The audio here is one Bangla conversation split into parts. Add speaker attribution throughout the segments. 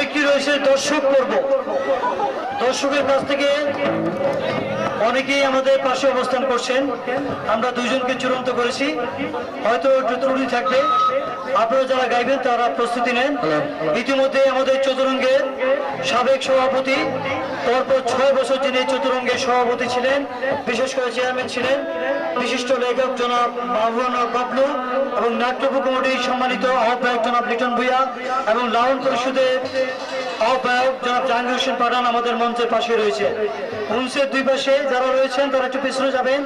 Speaker 1: আরেকটি রয়েছে দর্শক পর্ব। দর্শকের কাছ থেকে অনেকেই আমাদের পাশে অবস্থান করছেন। আমরা দুজনকে চূড়ান্ত করেছি। হয়তো ত্রুটি থাকবে। আপনারা যারা গাইবেন তারা প্রস্তুতি নেন। ইতিমধ্যে আমাদের চতুরঙ্গের সাবেক সভাপতি পরপর ছয় বছর যিনি চতুরঙ্গের সভাপতি ছিলেন বিশেষ করে চেয়ারম্যান ছিলেন বিশিষ্ট লেখক জনাব মাহবুবানা বাবলু এবং নাট্য কমিটির সম্মানিত আহ্বায়ক জনাব লিটন ভুইয়া এবং লালন পরিষদের আহ্বায়ক জনাব জাহাঙ্গীর হোসেন পাঠান আমাদের মঞ্চের পাশে রয়েছে। মঞ্চের দুই পাশে যারা রয়েছেন তারা একটু পিছনে যাবেন।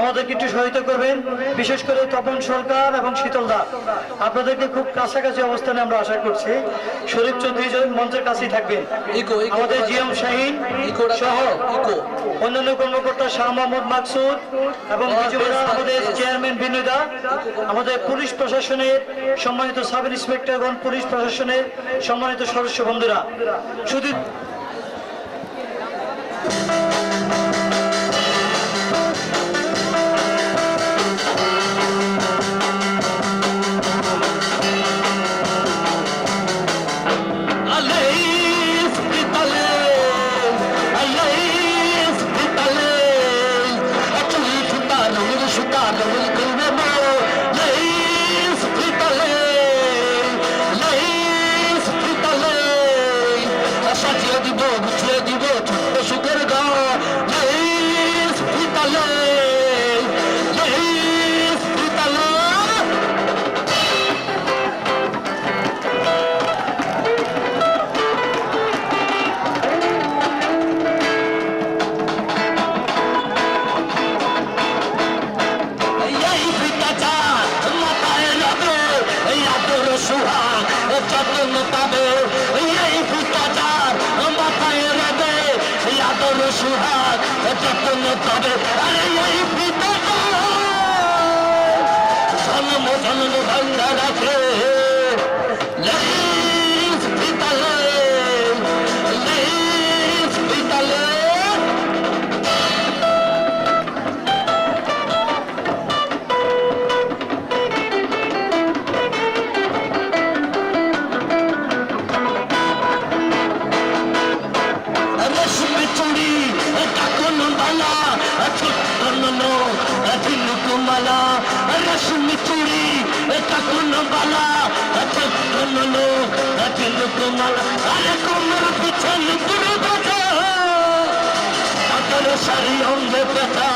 Speaker 1: আমাদেরকে একটু সহায়তা করবেন। বিশেষ করে তপন সরকার এবং শীতল দা। আপনাদেরকে খুব কাছাকাছি অবস্থানে আমরা আশা করছি। শরীফ চৌধুরী মঞ্চের কাছেই থাকবেন। আমাদের জিএম শাহিন সহ
Speaker 2: ইকো।
Speaker 1: অন্যান্য কর্মকর্তা শাহ মোহাম্মদ মাকসুদ এবং আমাদের চেয়ারম্যান বিনয়দা আমাদের পুলিশ প্রশাসনের সম্মানিত সাব ইন্সপেক্টর এবং পুলিশ প্রশাসনের সম্মানিত সদস্য বন্ধুরা। শুধু
Speaker 2: যত্ন পাবে আরে এই জন্ম জন্ম ভাঙ্গা রাখে রশ্মি চুড়ি কোন বালা? ছোট্ট ননো ঝিনুক মালা আরে কোমর পিছন পুরো বাজা। সারি অঙ্গে পেটা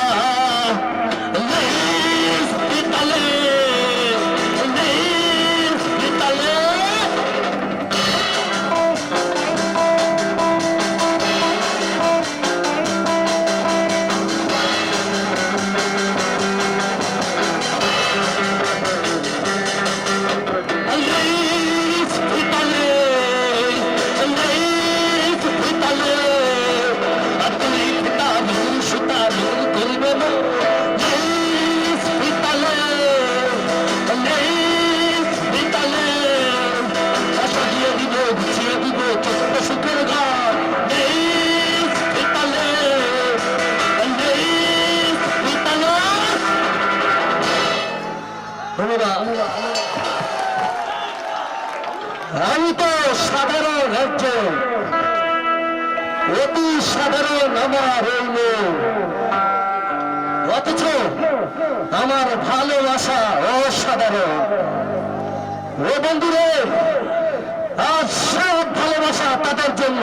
Speaker 2: আমি তো সাধারণ একজন অতি সাধারণ আমার হইল অথচ আমার ভালোবাসা অসাধারণ। ও বন্ধুরে, আজ সব ভালোবাসা তাদের জন্য।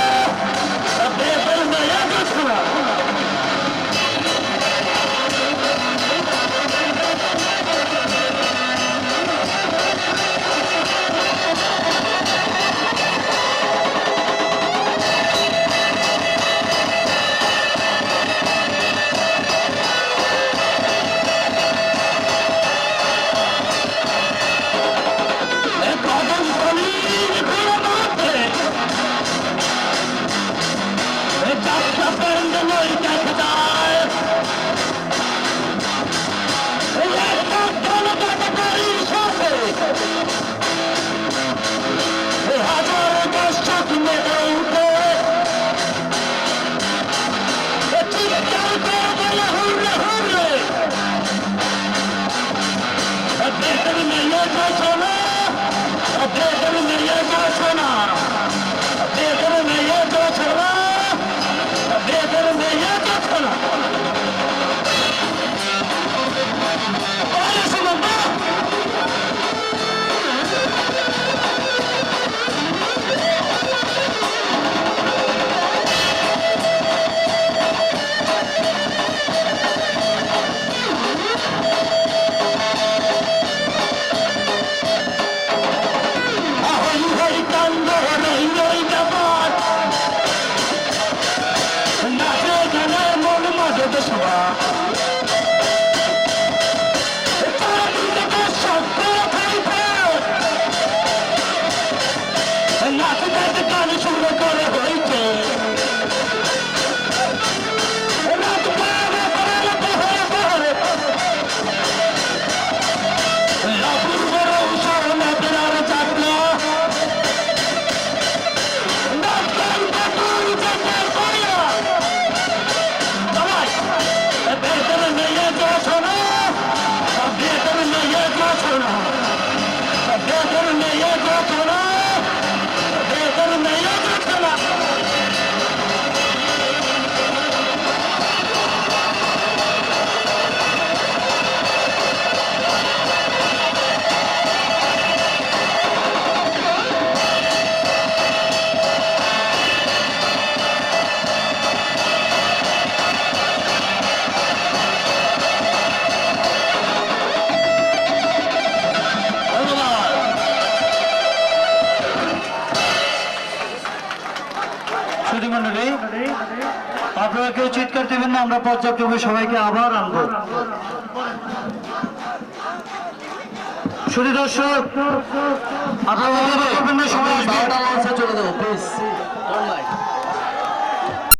Speaker 1: সুধিমণ্ডলী আপনারা কেউ চিৎকার দেবেন না, আমরা পর্যাপ্ত সবাইকে আবার আনব। সুধী দর্শক, আপনারা সবাই চলে যাব প্লিজ